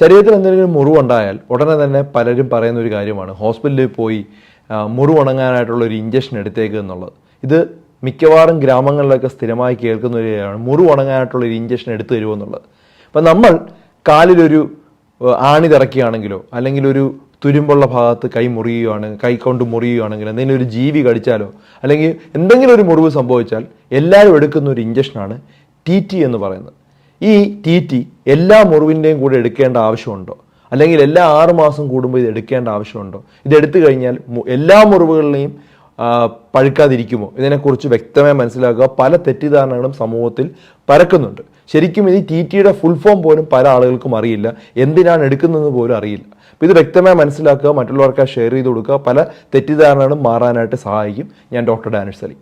ശരീരത്തിൽ എന്തെങ്കിലും മുറിവുണ്ടായാൽ ഉടനെ തന്നെ പലരും പറയുന്ന ഒരു കാര്യമാണ്. ഹോസ്പിറ്റലിൽ പോയി മുറിവുണങ്ങാനായിട്ടുള്ള ഒരു ഇഞ്ചക്ഷൻ എടുത്തേക്ക് എന്നുള്ളത്. ഇത് മിക്കവാറും ഗ്രാമങ്ങളിലൊക്കെ സ്ഥിരമായി കേൾക്കുന്ന ഒരു കാര്യമാണ്. മുറിവുണങ്ങാനായിട്ടുള്ള ഒരു ഇഞ്ചക്ഷൻ എടുത്തു തരുമോ എന്നുള്ളത്. അപ്പം നമ്മൾ കാലിലൊരു ആണി തിറക്കുകയാണെങ്കിലോ അല്ലെങ്കിൽ ഒരു തുരുമ്പുള്ള ഭാഗത്ത് കൈ മുറിയുകയാണ് കൊണ്ട് മുറിയുകയാണെങ്കിൽ എന്തെങ്കിലും ഒരു ജീവി കടിച്ചാലോ അല്ലെങ്കിൽ എന്തെങ്കിലും ഒരു മുറിവ് സംഭവിച്ചാൽ എല്ലാവരും എടുക്കുന്ന ഒരു ഇഞ്ചക്ഷനാണ് ടി ടി എന്ന് പറയുന്നത്. ഈ ടി ടി എല്ലാ മുറിവിന്റെയും കൂടെ എടുക്കേണ്ട ആവശ്യമുണ്ടോ? അല്ലെങ്കിൽ എല്ലാ ആറുമാസം കൂടുമ്പോൾ ഇത് എടുക്കേണ്ട ആവശ്യമുണ്ടോ? ഇത് എടുത്തു കഴിഞ്ഞാൽ എല്ലാ മുറിവുകളിലെയും പഴുക്കാതിരിക്കുമോ? ഇതിനെക്കുറിച്ച് വ്യക്തമായി മനസ്സിലാക്കുക. പല തെറ്റിദ്ധാരണകളും സമൂഹത്തിൽ പരക്കുന്നുണ്ട്. ശരിക്കും ഇത് ടി ടിയുടെ ഫുൾ ഫോം പോലും പല ആളുകൾക്കും അറിയില്ല. എന്തിനാണ് എടുക്കുന്നതെന്ന് പോലും അറിയില്ല. അപ്പോൾ ഇത് വ്യക്തമായി മനസ്സിലാക്കുക മറ്റുള്ളവർക്ക് ഷെയർ ചെയ്ത് കൊടുക്കുക. പല തെറ്റിദ്ധാരണകളും മാറാനായിട്ട് സഹായിക്കും. ഞാൻ doctor Danish Saleem.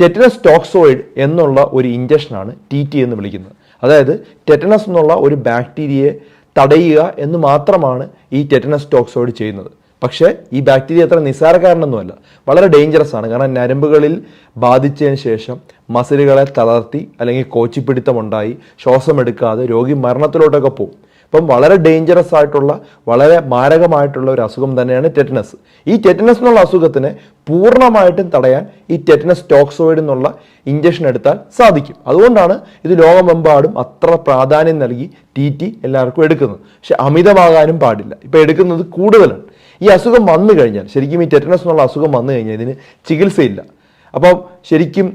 Tetanus toxoid എന്നുള്ള ഒരു ഇഞ്ചക്ഷനാണ് ടി ടി എന്ന് വിളിക്കുന്നത്. അതായത് ടെറ്റനസ് എന്നുള്ള ഒരു ബാക്ടീരിയയെ തടയുക എന്ന് മാത്രമാണ് ഈ ടെറ്റനസ് ടോക്സോയിഡ് ചെയ്യുന്നത്. പക്ഷേ ഈ ബാക്ടീരിയ അത്ര നിസ്സാരക്കാരനൊന്നുമല്ല. വളരെ ഡേഞ്ചറസ് ആണ്. കാരണം നരമ്പുകളിൽ ബാധിച്ചതിന് ശേഷം മസിലുകളെ തളർത്തി അല്ലെങ്കിൽ കോച്ചിപ്പിടുത്തമുണ്ടായി ശ്വാസം എടുക്കാതെ രോഗി മരണത്തിലോട്ടൊക്കെ പോകും. അപ്പം വളരെ ഡേഞ്ചറസ് ആയിട്ടുള്ള വളരെ മാരകമായിട്ടുള്ള ഒരു അസുഖം തന്നെയാണ് ടെറ്റനസ് ഈ ടെറ്റനസ് എന്നുള്ള അസുഖത്തിനെ പൂർണമായിട്ടും തടയാൻ ഈ ടെറ്റനസ് ടോക്സോയിഡ് എന്നുള്ള ഇഞ്ചക്ഷൻ എടുത്താൽ സാധിക്കും. അതുകൊണ്ടാണ് ഇത് ലോകമെമ്പാടും അത്ര പ്രാധാന്യം നൽകി ടി ടി എല്ലാവർക്കും എടുക്കുന്നത്. പക്ഷെ അമിതമാകാനും പാടില്ല. ഇപ്പം എടുക്കുന്നത് കൂടുതലാണ്. ഈ അസുഖം വന്നു കഴിഞ്ഞാൽ ശരിക്കും ഈ ടെറ്റനസ് എന്നുള്ള അസുഖം വന്നു കഴിഞ്ഞാൽ ഇതിന് ചികിത്സയില്ല. അപ്പം ശരിക്കും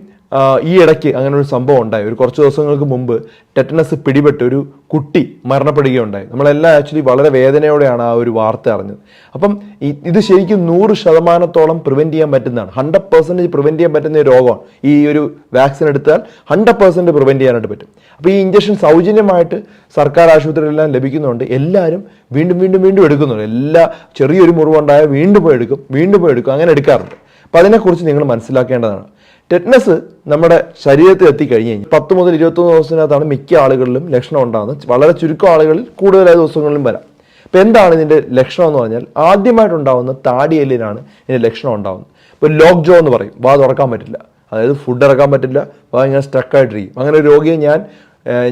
ഈ ഇടയ്ക്ക് അങ്ങനെ ഒരു സംഭവം ഉണ്ടായി. ഒരു കുറച്ച് ദിവസങ്ങൾക്ക് മുമ്പ് ടെറ്റനസ് പിടിപെട്ട് ഒരു കുട്ടി മരണപ്പെടുകയുണ്ടായി. നമ്മളെല്ലാം ആക്ച്വലി വളരെ വേദനയോടെയാണ് ആ ഒരു വാർത്ത അറിഞ്ഞത്. അപ്പം ഇത് ശരിക്കും നൂറ് ശതമാനത്തോളം പ്രിവെന്റ് ചെയ്യാൻ പറ്റുന്നതാണ്. ഹൺഡ്രഡ് പെർസെന്റേജ് പ്രിവെന്റ് ചെയ്യാൻ പറ്റുന്ന ഒരു രോഗമാണ്. ഈ ഒരു വാക്സിൻ എടുത്താൽ ഹൺഡ്രഡ് പെർസെന്റ് പ്രിവെന്റ് ചെയ്യാനായിട്ട് പറ്റും. അപ്പോൾ ഈ ഇഞ്ചക്ഷൻ സൗജന്യമായിട്ട് സർക്കാർ ആശുപത്രികളിലെല്ലാം ലഭിക്കുന്നുണ്ട്. എല്ലാവരും വീണ്ടും വീണ്ടും വീണ്ടും എടുക്കുന്നുണ്ട്. എല്ലാ ചെറിയൊരു മുറിവുണ്ടായാൽ വീണ്ടും പോയി എടുക്കും. വീണ്ടും പോയി എടുക്കും. അങ്ങനെ എടുക്കാറുണ്ട്. അപ്പോൾ അതിനെക്കുറിച്ച് നിങ്ങൾ മനസ്സിലാക്കേണ്ടതാണ്. ടെറ്റ്നസ് നമ്മുടെ ശരീരത്തിൽ എത്തിക്കഴിഞ്ഞ് കഴിഞ്ഞാൽ പത്ത് മുതൽ ഇരുപത്തൊന്ന് ദിവസത്തിനകത്താണ് മിക്ക ആളുകളിലും ലക്ഷണം ഉണ്ടാകുന്നത്. വളരെ ചുരുക്കം ആളുകളിൽ കൂടുതലായ ദിവസങ്ങളിലും വരാം. അപ്പോൾ എന്താണ് ഇതിന്റെ ലക്ഷണം എന്ന് പറഞ്ഞാൽ ആദ്യമായിട്ടുണ്ടാകുന്ന താടിയെല്ലിനാണ് ഇതിന്റെ ലക്ഷണം ഉണ്ടാകുന്നത്. ഇപ്പോൾ ലോക്ക് ജോ എന്ന് പറയും. വാ തുറക്കാൻ പറ്റില്ല. അതായത് ഫുഡ് ഇറക്കാൻ പറ്റില്ല. വാ ഇങ്ങനെ സ്റ്റക്കായിട്ടിരിക്കും അങ്ങനെ ഒരു രോഗിയെ ഞാൻ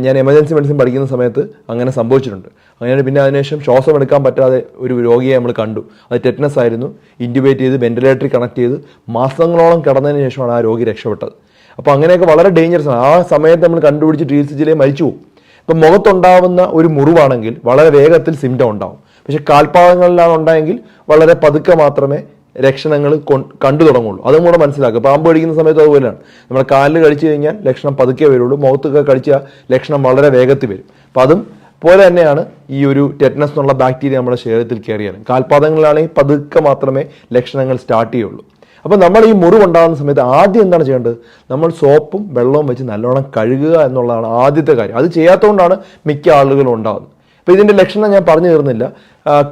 ഞാൻ എമർജൻസി മെഡിസിൻ പഠിക്കുന്ന സമയത്ത് അങ്ങനെ സംഭവിച്ചിട്ടുണ്ട്. അങ്ങനെ പിന്നെ അതിനുശേഷം ശ്വാസം എടുക്കാൻ പറ്റാതെ ഒരു രോഗിയെ നമ്മൾ കണ്ടു. അത് ടെറ്റനസ് ആയിരുന്നു. ഇന്റുബേറ്റ് ചെയ്ത് വെന്റിലേറ്ററിൽ കണക്ട് ചെയ്ത് മാസങ്ങളോളം കിടന്നതിന് ശേഷമാണ് ആ രോഗി രക്ഷപ്പെട്ടത്. അപ്പോൾ അങ്ങനെയൊക്കെ വളരെ ഡേഞ്ചറസ് ആണ്. ആ സമയത്ത് നമ്മൾ കണ്ടുപിടിച്ച് ചികിത്സിച്ചില്ലേ മരിച്ചു പോകും ഇപ്പം മുഖത്തുണ്ടാവുന്ന ഒരു മുറിവാണെങ്കിൽ വളരെ വേഗത്തിൽ സിംറ്റം ഉണ്ടാവും. പക്ഷേ കാൽപാദങ്ങളിലാണ് ഉണ്ടായെങ്കിൽ വളരെ പതുക്കെ മാത്രമേ ലക്ഷണങ്ങൾ കണ്ടു തുടങ്ങുള്ളൂ. അതും കൂടെ മനസ്സിലാക്കുക. പാമ്പ് കടിക്കുന്ന സമയത്ത് അതുപോലെയാണ്. നമ്മുടെ കാലിൽ കഴിച്ചു കഴിഞ്ഞാൽ ലക്ഷണം പതുക്കെ വരുള്ളൂ. മുഖത്തൊക്കെ കടിച്ചാൽ ലക്ഷണം വളരെ വേഗത്തിൽ വരും. അപ്പം അതും പോലെ തന്നെയാണ് ഈ ഒരു ടെറ്റനസ് എന്നുള്ള ബാക്ടീരിയ നമ്മുടെ ശരീരത്തിൽ കയറിയാലും. കാൽപാദങ്ങളിലാണെങ്കിൽ പതുക്കെ മാത്രമേ ലക്ഷണങ്ങൾ സ്റ്റാർട്ട് ചെയ്യുള്ളൂ. അപ്പോൾ നമ്മൾ ഈ മുറിവുണ്ടാകുന്ന സമയത്ത് ആദ്യം എന്താണ് ചെയ്യേണ്ടത്? നമ്മൾ സോപ്പും വെള്ളവും വെച്ച് നല്ലോണം കഴുകുക എന്നുള്ളതാണ് ആദ്യത്തെ കാര്യം. അത് ചെയ്യാത്തതുകൊണ്ടാണ് മിക്ക ആളുകളും ഉണ്ടാകുന്നത് അപ്പോൾ ഇതിന്റെ ലക്ഷണം ഞാൻ പറഞ്ഞു തീർന്നില്ല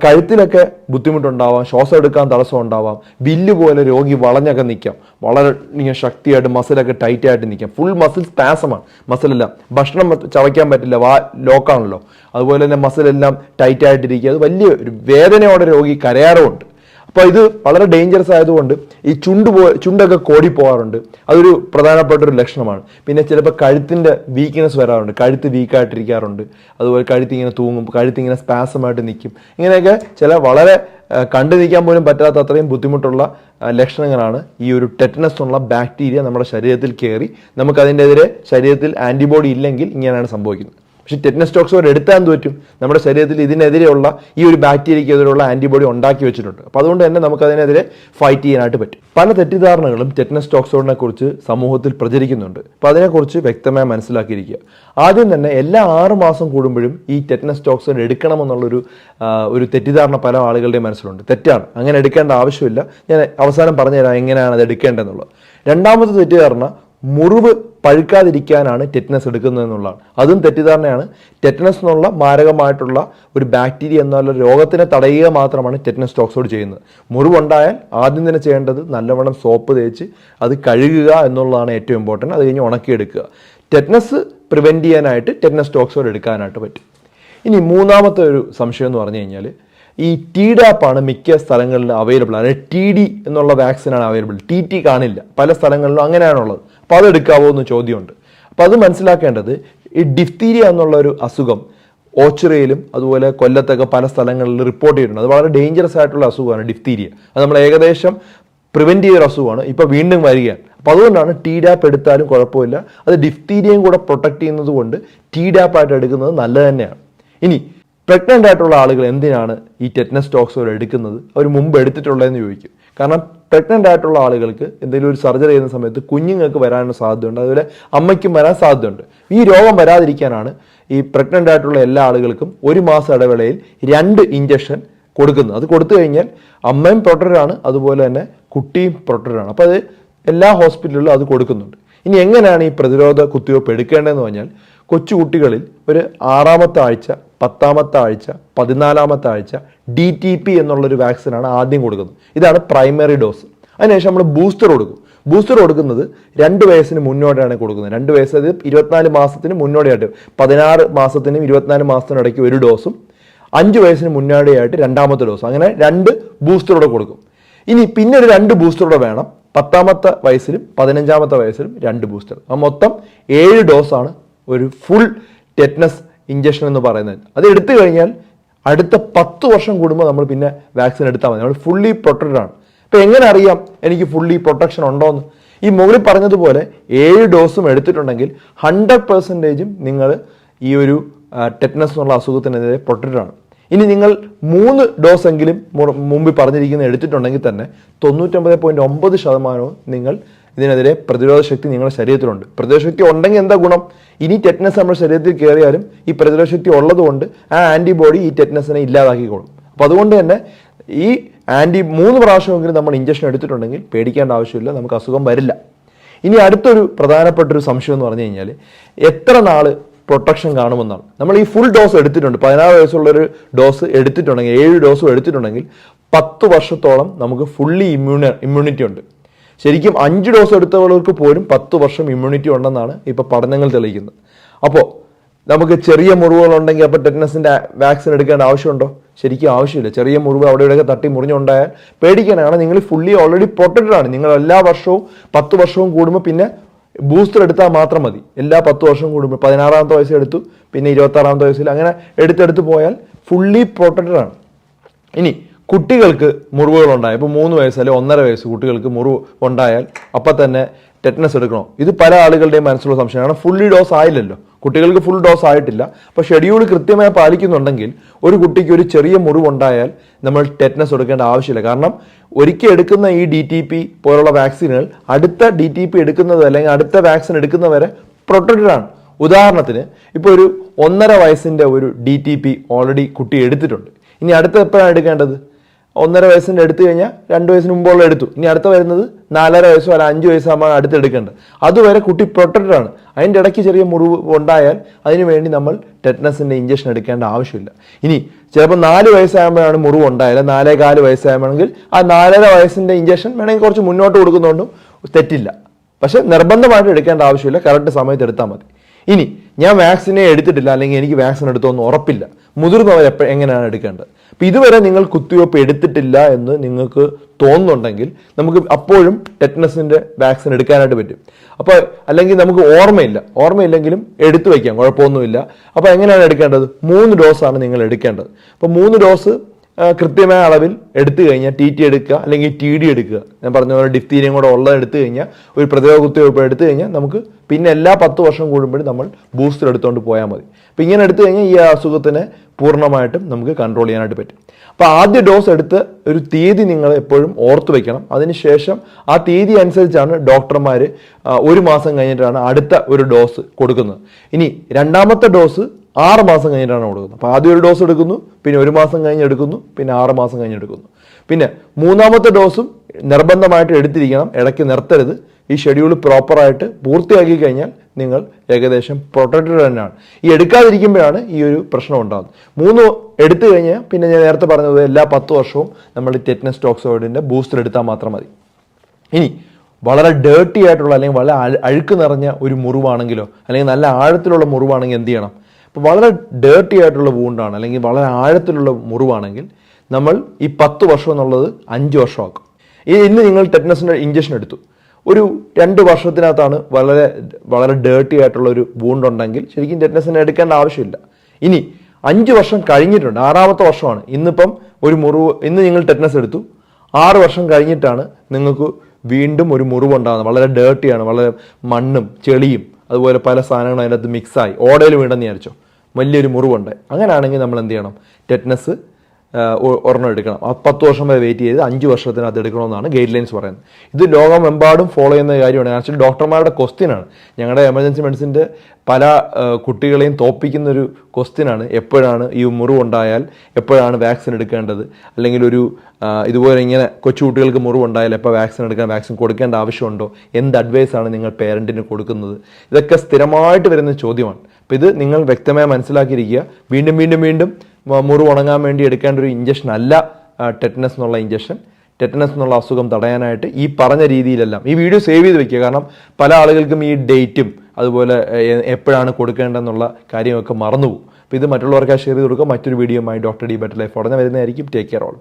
കഴുത്തിലൊക്കെ ബുദ്ധിമുട്ടുണ്ടാവാം ശ്വാസം എടുക്കാൻ തടസ്സം ഉണ്ടാവാം വില്ല് പോലെ രോഗി വളഞ്ഞൊക്കെ നിൽക്കാം. വളരെ ഇങ്ങനെ ശക്തിയായിട്ട് മസിലൊക്കെ ടൈറ്റ് ആയിട്ട് നിൽക്കാം. ഫുൾ മസിൽ സ്പാസമാണ് മസിലെല്ലാം ഭക്ഷണം ചവയ്ക്കാൻ പറ്റില്ല വാ ലോക്കാണല്ലോ അതുപോലെ തന്നെ മസിലെല്ലാം ടൈറ്റ് ആയിട്ടിരിക്കുക. അത് വലിയ ഒരു വേദനയോടെ രോഗി കരയാറുമുണ്ട്. അപ്പോൾ ഇത് വളരെ ഡേഞ്ചറസ് ആയതുകൊണ്ട് ഈ ചുണ്ട് പോ ചുണ്ടൊക്കെ കോടി പോകാറുണ്ട് അതൊരു പ്രധാനപ്പെട്ട ഒരു ലക്ഷണമാണ്. പിന്നെ ചിലപ്പോൾ കഴുത്തിന്റെ വീക്ക്നെസ് വരാറുണ്ട്. കഴുത്ത് വീക്കായിട്ടിരിക്കാറുണ്ട് അതുപോലെ കഴുത്ത് ഇങ്ങനെ തൂങ്ങും കഴുത്ത് ഇങ്ങനെ സ്പാസമായിട്ട് നിൽക്കും. ഇങ്ങനെയൊക്കെ ചില വളരെ കണ്ടു നിൽക്കാൻ പോലും പറ്റാത്ത അത്രയും ബുദ്ധിമുട്ടുള്ള ലക്ഷണങ്ങളാണ് ഈ ഒരു ടെറ്റനസ് ഉള്ള ബാക്ടീരിയ നമ്മുടെ ശരീരത്തിൽ കയറി. നമുക്കതിന്റെതിരെ ശരീരത്തിൽ ആന്റിബോഡി ഇല്ലെങ്കിൽ ഇങ്ങനെയാണ് സംഭവിക്കുന്നത്. പക്ഷേ ടെറ്റനസ് ടോക്സോയിഡ് എടുത്താൽ എന്ത് പറ്റും? നമ്മുടെ ശരീരത്തിൽ ഇതിനെതിരെയുള്ള ഈ ഒരു ബാക്ടീരിയക്കെതിരെയുള്ള ആന്റിബോഡി ഉണ്ടാക്കി വെച്ചിട്ടുണ്ട്. അപ്പോൾ അതുകൊണ്ട് തന്നെ നമുക്ക് അതിനെതിരെ ഫൈറ്റ് ചെയ്യാനായിട്ട് പറ്റും. പല തെറ്റിദ്ധാരണകളും ടെറ്റനസ് ടോക്സോഡിനെ കുറിച്ച് സമൂഹത്തിൽ പ്രചരിക്കുന്നുണ്ട്. അപ്പോൾ അതിനെക്കുറിച്ച് വ്യക്തമായി മനസ്സിലാക്കിയിരിക്കുക. ആദ്യം തന്നെ എല്ലാ ആറ് മാസം കൂടുമ്പോഴും ഈ ടെറ്റനസ് ടോക്സോൺ എടുക്കണമെന്നുള്ളൊരു ഒരു തെറ്റിദ്ധാരണ പല ആളുകളുടെയും മനസ്സിലുണ്ട്. തെറ്റാണ്. അങ്ങനെ എടുക്കേണ്ട ആവശ്യമില്ല. ഞാൻ അവസാനം പറഞ്ഞുതരാം എങ്ങനെയാണ് അത് എടുക്കേണ്ടതെന്നുള്ളത്. രണ്ടാമത്തെ തെറ്റിദ്ധാരണ മുറിവ് പഴുക്കാതിരിക്കാനാണ് ടെറ്റനസ് എടുക്കുന്നതെന്നുള്ളതാണ് അതും തെറ്റിദ്ധാരണയാണ്. ടെറ്റനസ് എന്നുള്ള മാരകമായിട്ടുള്ള ഒരു ബാക്ടീരിയ എന്നുള്ള രോഗത്തിനെ തടയുക മാത്രമാണ് ടെറ്റനസ് ടോക്സോഡ് ചെയ്യുന്നത്. മുറിവുണ്ടായാൽ ആദ്യം തന്നെ ചെയ്യേണ്ടത് നല്ലവണ്ണം സോപ്പ് തേച്ച് അത് കഴുകുക എന്നുള്ളതാണ് ഏറ്റവും ഇമ്പോർട്ടന്റ് അത് കഴിഞ്ഞ് ഉണക്കിയെടുക്കുക. ടെറ്റനസ് പ്രിവെന്റ് ചെയ്യാനായിട്ട് ടെറ്റനസ് ടോക്സോഡ് എടുക്കാനായിട്ട് പറ്റും. ഇനി മൂന്നാമത്തെ ഒരു സംശയം എന്ന് പറഞ്ഞു കഴിഞ്ഞാൽ ഈ ടി ഡാപ്പാണ് മിക്ക സ്ഥലങ്ങളിലും അവൈലബിൾ അതായത് ടി ഡി എന്നുള്ള വാക്സിനാണ് അവൈലബിൾ ടി ടി കാണില്ല. പല സ്ഥലങ്ങളിലും അങ്ങനെയാണുള്ളത്. അപ്പോൾ അതെടുക്കാവോ എന്ന് ചോദ്യമുണ്ട്. അപ്പോൾ അത് മനസ്സിലാക്കേണ്ടത് ഈ ഡിഫ്തീരിയ എന്നുള്ള ഒരു അസുഖം ഓച്ചിറയിലും അതുപോലെ കൊല്ലത്തൊക്കെ പല സ്ഥലങ്ങളിൽ റിപ്പോർട്ട് ചെയ്തിട്ടുണ്ട്. അത് വളരെ ഡേഞ്ചറസ് ആയിട്ടുള്ള അസുഖമാണ് ഡിഫ്തീരിയ. അത് നമ്മൾ ഏകദേശം പ്രിവെന്റ് ചെയ്തൊരു അസുഖമാണ്. ഇപ്പോൾ വീണ്ടും വരികയാണ്. അപ്പോൾ അതുകൊണ്ടാണ് ടി ഡാപ്പ് എടുത്താലും കുഴപ്പമില്ല. അത് ഡിഫ്തീരിയയും കൂടെ പ്രൊട്ടക്ട് ചെയ്യുന്നത് കൊണ്ട് ടി ഡാപ്പ് ആയിട്ട് എടുക്കുന്നത് നല്ലത് തന്നെയാണ്. ഇനി പ്രഗ്നന്റ് ആയിട്ടുള്ള ആളുകൾ എന്തിനാണ് ഈ ടെറ്റ്നസ് ടോക്സോൾ എടുക്കുന്നത്? അവർ മുമ്പ് എടുത്തിട്ടുള്ളതെന്ന് ചോദിക്കും. കാരണം പ്രഗ്നന്റ് ആയിട്ടുള്ള ആളുകൾക്ക് എന്തെങ്കിലും ഒരു സർജറി ചെയ്യുന്ന സമയത്ത് കുഞ്ഞുങ്ങൾക്ക് വരാനുള്ള സാധ്യതയുണ്ട്. അതുപോലെ അമ്മയ്ക്കും വരാൻ സാധ്യതയുണ്ട്. ഈ രോഗം വരാതിരിക്കാനാണ് ഈ പ്രഗ്നന്റ് ആയിട്ടുള്ള എല്ലാ ആളുകൾക്കും ഒരു മാസം ഇടവേളയിൽ രണ്ട് ഇഞ്ചക്ഷൻ കൊടുക്കുന്നത്. അത് കൊടുത്തു കഴിഞ്ഞാൽ അമ്മയും പ്രൊട്ടക്ടറാണ് അതുപോലെ തന്നെ കുട്ടിയും പ്രൊട്ടക്ടറാണ് അപ്പോൾ അത് എല്ലാ ഹോസ്പിറ്റലുകളിലും അത് കൊടുക്കുന്നുണ്ട്. ഇനി എങ്ങനെയാണ് ഈ പ്രതിരോധ കുത്തിവയ്പ്പ് എടുക്കേണ്ടതെന്ന് പറഞ്ഞാൽ കൊച്ചുകുട്ടികളിൽ ഒരു ആറാമത്തെ ആഴ്ച പത്താമത്തെ ആഴ്ച പതിനാലാമത്തെ ആഴ്ച ഡി ടി പി എന്നുള്ളൊരു വാക്സിനാണ് ആദ്യം കൊടുക്കുന്നത്. ഇതാണ് പ്രൈമറി ഡോസ്. അതിനുശേഷം നമ്മൾ ബൂസ്റ്റർ കൊടുക്കും. ബൂസ്റ്റർ കൊടുക്കുന്നത് രണ്ട് വയസ്സിന് മുന്നോട്ടാണ് കൊടുക്കുന്നത്. രണ്ട് വയസ്സ് അത് ഇരുപത്തിനാല് മാസത്തിന് മുന്നോടിയായിട്ട് പതിനാറ് മാസത്തിനും ഇരുപത്തിനാല് മാസത്തിനും ഇടയ്ക്ക് ഒരു ഡോസും അഞ്ച് വയസ്സിന് മുന്നോടിയായിട്ട് രണ്ടാമത്തെ ഡോസ്. അങ്ങനെ രണ്ട് ബൂസ്റ്ററോടെ കൊടുക്കും. ഇനി പിന്നെ ഒരു രണ്ട് ബൂസ്റ്ററോടെ വേണം. പത്താമത്തെ വയസ്സിലും പതിനഞ്ചാമത്തെ വയസ്സിലും രണ്ട് ബൂസ്റ്റർ ആ മൊത്തം ഏഴ് ഡോസാണ് ഒരു ഫുൾ ടെറ്റ്നസ് ഇഞ്ചക്ഷൻ എന്ന് പറയുന്നത്. അത് എടുത്തു കഴിഞ്ഞാൽ അടുത്ത പത്ത് വർഷം കൂടുമ്പോൾ നമ്മൾ പിന്നെ വാക്സിൻ എടുത്താൽ മതി. നമ്മൾ ഫുള്ളി പ്രൊട്ടക്റ്റഡ് ആണ്. അപ്പോൾ എങ്ങനെ അറിയാം എനിക്ക് ഫുള്ളി പ്രൊട്ടക്ഷൻ ഉണ്ടോയെന്ന് ഈ മുകളിൽ പറഞ്ഞതുപോലെ ഏഴ് ഡോസും എടുത്തിട്ടുണ്ടെങ്കിൽ ഹൺഡ്രഡ് പെർസെന്റേജും നിങ്ങൾ ഈ ഒരു ടെറ്റ്നസ് എന്നുള്ള അസുഖത്തിനെതിരെ പ്രൊട്ടക്റ്റഡ് ആണ്. ഇനി നിങ്ങൾ മൂന്ന് ഡോസ് എങ്കിലും മുമ്പിൽ പറഞ്ഞിരിക്കുന്ന എടുത്തിട്ടുണ്ടെങ്കിൽ തന്നെ തൊണ്ണൂറ്റൊമ്പത് പോയിന്റ് ഒമ്പത് ശതമാനവും നിങ്ങൾ ഇതിനെതിരെ പ്രതിരോധ ശക്തി നിങ്ങളുടെ ശരീരത്തിലുണ്ട്. പ്രതിരോധ ശക്തി ഉണ്ടെങ്കിൽ എന്താ ഗുണം? ഇനി ടെറ്റ്നസ് നമ്മുടെ ശരീരത്തിൽ കയറിയാലും ഈ പ്രതിരോധ ശക്തി ഉള്ളതുകൊണ്ട് ആ ആന്റിബോഡി ഈ ടെറ്റ്നസിനെ ഇല്ലാതാക്കിക്കോളും. അപ്പോൾ അതുകൊണ്ട് തന്നെ ഈ ആന്റി മൂന്ന് പ്രാവശ്യമെങ്കിലും നമ്മൾ ഇഞ്ചക്ഷൻ എടുത്തിട്ടുണ്ടെങ്കിൽ പേടിക്കേണ്ട ആവശ്യമില്ല നമുക്ക് അസുഖം വരില്ല. ഇനി അടുത്തൊരു പ്രധാനപ്പെട്ട ഒരു സംശയം എന്ന് പറഞ്ഞു കഴിഞ്ഞാൽ എത്ര നാൾ പ്രൊട്ടക്ഷൻ കാണുമെന്നാണ്. നമ്മൾ ഈ ഫുൾ ഡോസ് എടുത്തിട്ടുണ്ട്. പതിനാറ് വയസ്സുള്ളൊരു ഡോസ് എടുത്തിട്ടുണ്ടെങ്കിൽ ഏഴ് ഡോസും എടുത്തിട്ടുണ്ടെങ്കിൽ പത്ത് വർഷത്തോളം നമുക്ക് ഫുള്ളി ഇമ്മ്യൂണ ഇമ്മ്യൂണിറ്റി ഉണ്ട്. ശരിക്കും അഞ്ച് ഡോസ് എടുത്തവർക്ക് പോലും പത്ത് വർഷം ഇമ്മ്യൂണിറ്റി ഉണ്ടെന്നാണ് ഇപ്പോൾ പഠനങ്ങൾ തെളിയിക്കുന്നത്. അപ്പോൾ നമുക്ക് ചെറിയ മുറിവുകളുണ്ടെങ്കിൽ അപ്പോൾ ടെറ്റ്നസിന്റെ വാക്സിൻ എടുക്കേണ്ട ആവശ്യമുണ്ടോ? ശരിക്കും ആവശ്യമില്ല. ചെറിയ മുറിവ് അവിടെ ഇവിടെയൊക്കെ തട്ടി മുറിഞ്ഞുണ്ടായാൽ പേടിക്കാനാണ്. നിങ്ങൾ ഫുള്ളി ഓൾറെഡി പ്രൊട്ടക്റ്റഡ് ആണ്. നിങ്ങൾ എല്ലാ വർഷവും പത്ത് വർഷവും കൂടുമ്പോൾ പിന്നെ ബൂസ്റ്റർ എടുത്താൽ മാത്രം മതി. എല്ലാ പത്ത് വർഷം കൂടുമ്പോൾ പതിനാറാമത്തെ വയസ്സിൽ എടുത്തു പിന്നെ ഇരുപത്താറാമത്തെ വയസ്സിൽ അങ്ങനെ എടുത്തെടുത്ത് പോയാൽ ഫുള്ളി പ്രൊട്ടക്റ്റഡ് ആണ്. ഇനി കുട്ടികൾക്ക് മുറിവുകൾ ഉണ്ടായ ഇപ്പോൾ മൂന്ന് വയസ്സ് അല്ലെങ്കിൽ ഒന്നര വയസ്സ് കുട്ടികൾക്ക് മുറിവ് ഉണ്ടായാൽ അപ്പം തന്നെ ടെറ്റനസ് എടുക്കണോ? ഇത് പല ആളുകളുടെയും മനസ്സിലുള്ള സംശയമാണ്. ഫുള്ളി ഡോസ് ആയില്ലല്ലോ. കുട്ടികൾക്ക് ഫുൾ ഡോസ് ആയിട്ടില്ല. അപ്പോൾ ഷെഡ്യൂൾ കൃത്യമായി പാലിക്കുന്നുണ്ടെങ്കിൽ ഒരു കുട്ടിക്ക് ഒരു ചെറിയ മുറിവുണ്ടായാൽ നമ്മൾ ടെറ്റനസ് എടുക്കേണ്ട ആവശ്യമില്ല. കാരണം ഒരിക്കൽ എടുക്കുന്ന ഈ ഡി ടി പി പോലുള്ള വാക്സിനുകൾ അടുത്ത ഡി ടി പി എടുക്കുന്നത് അല്ലെങ്കിൽ അടുത്ത വാക്സിൻ എടുക്കുന്നവരെ പ്രൊട്ടക്റ്റഡ് ആണ്. ഉദാഹരണത്തിന് ഇപ്പോൾ ഒരു ഒന്നര വയസ്സിന്റെ ഒരു ഡി ടി പി ഓൾറെഡി കുട്ടി എടുത്തിട്ടുണ്ട്. ഇനി അടുത്ത എപ്പോഴാണ് എടുക്കേണ്ടത്? ഒന്നര വയസ്സിന്റെ എടുത്തു കഴിഞ്ഞാൽ രണ്ട് വയസ്സിന് മുമ്പുള്ള എടുത്തു. ഇനി അടുത്ത വരുന്നത് നാലര വയസ്സോ അല്ല അഞ്ച് വയസ്സാകുമ്പോൾ അടുത്ത് എടുക്കേണ്ടത് അതുവരെ കുട്ടി പ്രൊട്ടക്റ്റഡ് ആണ്. അതിന്റെ ഇടയ്ക്ക് ചെറിയ മുറിവ് ഉണ്ടായാൽ അതിനുവേണ്ടി നമ്മൾ ടെറ്റനസിന്റെ ഇഞ്ചക്ഷൻ എടുക്കേണ്ട ആവശ്യമില്ല. ഇനി ചിലപ്പോൾ നാല് വയസ്സാകുമ്പോഴാണ് മുറിവ് ഉണ്ടായത്. നാലേ കാൽ വയസ്സാകുമ്പോഴെങ്കിൽ ആ നാലര വയസ്സിന്റെ ഇഞ്ചക്ഷൻ വേണമെങ്കിൽ കുറച്ച് മുന്നോട്ട് കൊടുക്കുന്നതുകൊണ്ടും തെറ്റില്ല. പക്ഷേ നിർബന്ധമായിട്ട് എടുക്കേണ്ട ആവശ്യമില്ല. കറക്റ്റ് സമയത്ത് എടുത്താൽ മതി. ഇനി ഞാൻ വാക്സിനെ എടുത്തിട്ടില്ല. അല്ലെങ്കിൽ എനിക്ക് വാക്സിൻ എടുത്തോന്ന് ഉറപ്പില്ല. മുതിർന്നവർ എപ്പോൾ എങ്ങനെയാണ് എടുക്കേണ്ടത്? അപ്പം ഇതുവരെ നിങ്ങൾ കുത്തിവയ്പ്പ് എടുത്തിട്ടില്ല എന്ന് നിങ്ങൾക്ക് തോന്നുന്നുണ്ടെങ്കിൽ നമുക്ക് അപ്പോഴും ടെറ്റനസിന്റെ വാക്സിൻ എടുക്കാനായിട്ട് പറ്റും. അപ്പോൾ അല്ലെങ്കിൽ നമുക്ക് ഓർമ്മയില്ല. ഓർമ്മയില്ലെങ്കിലും എടുത്തു വയ്ക്കാം കുഴപ്പമൊന്നുമില്ല. അപ്പോൾ എങ്ങനെയാണ് എടുക്കേണ്ടത്? മൂന്ന് ഡോസാണ് നിങ്ങൾ എടുക്കേണ്ടത്. അപ്പോൾ മൂന്ന് ഡോസ് കൃത്യമായ അളവിൽ എടുത്തു കഴിഞ്ഞാൽ ടി ടി എടുക്കുക അല്ലെങ്കിൽ ടി ഡി എടുക്കുക. ഞാൻ പറഞ്ഞ പോലെ ഡിഫ്തീരിയം കൂടെ ഉള്ളത് എടുത്തു കഴിഞ്ഞാൽ ഒരു പ്രതിരോധ കുത്തിവയ്പ്പ് എടുത്തു കഴിഞ്ഞാൽ നമുക്ക് പിന്നെ എല്ലാ പത്ത് വർഷം കൂടുമ്പോഴും നമ്മൾ ബൂസ്റ്റർ എടുത്തുകൊണ്ട് പോയാൽ മതി. അപ്പം ഇങ്ങനെ എടുത്തു കഴിഞ്ഞാൽ ഈ അസുഖത്തിനെ പൂർണമായിട്ടും നമുക്ക് കൺട്രോൾ ചെയ്യാനായിട്ട് പറ്റും. അപ്പോൾ ആദ്യ ഡോസ് എടുത്ത് ഒരു തീയതി നിങ്ങൾ എപ്പോഴും ഓർത്ത് വയ്ക്കണം അതിനുശേഷം ആ തീയതി അനുസരിച്ചാണ് ഡോക്ടർമാർ ഒരു മാസം കഴിഞ്ഞിട്ടാണ് അടുത്ത ഒരു ഡോസ് കൊടുക്കുന്നത്. ഇനി രണ്ടാമത്തെ ഡോസ് ആറ് മാസം കഴിഞ്ഞിട്ടാണ് കൊടുക്കുന്നത്. അപ്പോൾ ആദ്യം ഒരു ഡോസ് എടുക്കുന്നു പിന്നെ ഒരു മാസം കഴിഞ്ഞ് എടുക്കുന്നു പിന്നെ ആറ് മാസം കഴിഞ്ഞ് എടുക്കുന്നു. പിന്നെ മൂന്നാമത്തെ ഡോസും നിർബന്ധമായിട്ട് എടുത്തിരിക്കണം. ഇടയ്ക്ക് നിർത്തരുത്. ഈ ഷെഡ്യൂൾ പ്രോപ്പറായിട്ട് പൂർത്തിയാക്കി കഴിഞ്ഞാൽ നിങ്ങൾ ഏകദേശം പ്രൊട്ടക്റ്റഡ് തന്നെയാണ്. ഈ എടുക്കാതിരിക്കുമ്പോഴാണ് ഈ ഒരു പ്രശ്നം ഉണ്ടാകുന്നത്. മൂന്ന് എടുത്തു കഴിഞ്ഞാൽ പിന്നെ ഞാൻ നേരത്തെ പറഞ്ഞത് എല്ലാ പത്ത് വർഷവും നമ്മൾ ടെറ്റ്നസ് ടോക്സോയിഡിന്റെ ബൂസ്റ്റർ എടുത്താൽ മാത്രം മതി. ഇനി വളരെ ഡേർട്ടി ആയിട്ടുള്ള അല്ലെങ്കിൽ വളരെ അഴുക്ക് നിറഞ്ഞ ഒരു മുറിവാണെങ്കിലോ അല്ലെങ്കിൽ നല്ല ആഴത്തിലുള്ള മുറിവാണെങ്കിൽ എന്ത് ചെയ്യണം? അപ്പോൾ വളരെ ഡേർട്ടി ആയിട്ടുള്ള വൂണ്ടാണ് അല്ലെങ്കിൽ വളരെ ആഴത്തിലുള്ള മുറിവാണെങ്കിൽ നമ്മൾ ഈ പത്ത് വർഷം എന്നുള്ളത് അഞ്ച് വർഷമാക്കും. ഇനി ഇന്ന് നിങ്ങൾ ടെറ്റനസിന്റെ ഇഞ്ചക്ഷൻ എടുത്തു. ഒരു രണ്ട് വർഷത്തിനകത്താണ് വളരെ വളരെ ഡേർട്ടി ആയിട്ടുള്ള ഒരു വൂണ്ട് ഉണ്ടെങ്കിൽ ശരിക്കും ടെറ്റനസിനെ എടുക്കേണ്ട ആവശ്യമില്ല. ഇനി അഞ്ച് വർഷം കഴിഞ്ഞിട്ടുണ്ട് ആറാമത്തെ വർഷമാണ്. ഇന്നിപ്പം ഒരു മുറിവ് ഇന്ന് നിങ്ങൾ ടെറ്റനസ് എടുത്തു ആറ് വർഷം കഴിഞ്ഞിട്ടാണ് നിങ്ങൾക്ക് വീണ്ടും ഒരു മുറിവ് ഉണ്ടാകുന്നത്. വളരെ ഡേർട്ടിയാണ് വളരെ മണ്ണും ചെളിയും അതുപോലെ പല സാധനങ്ങളും അതിനകത്ത് മിക്സായി ഓടയിൽ വീണ്ടെന്ന് വിചാരിച്ചോ വലിയൊരു മുറിവുണ്ട്. അങ്ങനെയാണെങ്കിൽ നമ്മൾ എന്ത് ചെയ്യണം? ടെറ്റനസ് ഒരെണ്ണം എടുക്കണം. ആ പത്ത് വർഷം വരെ വെയിറ്റ് ചെയ്ത് അഞ്ച് വർഷത്തിനകത്ത് എടുക്കണമെന്നാണ് ഗൈഡ് ലൈൻസ് പറയുന്നത്. ഇത് ലോകമെമ്പാടും ഫോളോ ചെയ്യുന്ന കാര്യമാണ്. ആക്ച്വലി ഡോക്ടർമാരുടെ ക്വസ്റ്റ്യനാണ് ഞങ്ങളുടെ എമർജൻസി മെഡിസിന്റെ പല കുട്ടികളെയും തോപ്പിക്കുന്ന ഒരു ക്വസ്റ്റ്യനാണ് എപ്പോഴാണ് ഈ മുറിവുണ്ടായാൽ എപ്പോഴാണ് വാക്സിൻ എടുക്കേണ്ടത്? അല്ലെങ്കിൽ ഒരു ഇതുപോലെ ഇങ്ങനെ കൊച്ചു കുട്ടികൾക്ക് മുറിവുണ്ടായാൽ എപ്പോൾ വാക്സിൻ എടുക്കാൻ വാക്സിൻ കൊടുക്കേണ്ട ആവശ്യമുണ്ടോ? എന്ത് അഡ്വൈസാണ് നിങ്ങൾ പേരന്റിന് കൊടുക്കുന്നത്? ഇതൊക്കെ സ്ഥിരമായിട്ട് വരുന്ന ചോദ്യമാണ്. അപ്പോൾ ഇത് നിങ്ങൾ വ്യക്തമായി മനസ്സിലാക്കിയിരിക്കുക. വീണ്ടും വീണ്ടും വീണ്ടും മുറി ഉണങ്ങാൻ വേണ്ടി എടുക്കേണ്ട ഒരു ഇഞ്ചക്ഷൻ അല്ല ടെറ്റനസ് എന്നുള്ള ഇഞ്ചക്ഷൻ ടെറ്റനസ് എന്നുള്ള അസുഖം തടയാനായിട്ട് ഈ പറഞ്ഞ രീതിയിലെല്ലാം ഈ വീഡിയോ സേവ് ചെയ്ത് വെക്കുക. കാരണം പല ആളുകൾക്കും ഈ ഡേറ്റും അതുപോലെ എപ്പോഴാണ് കൊടുക്കേണ്ടതെന്നുള്ള കാര്യമൊക്കെ മറന്നുപോകും. അപ്പോൾ ഇത് മറ്റുള്ളവർക്ക് ഷെയർ ചെയ്ത് കൊടുക്കുക. മറ്റൊരു വീഡിയോയുമായി ഡോക്ടർ ഡി ബെറ്റർ ലൈഫ് ഉടനെ വരുന്നതായിരിക്കും. Take care all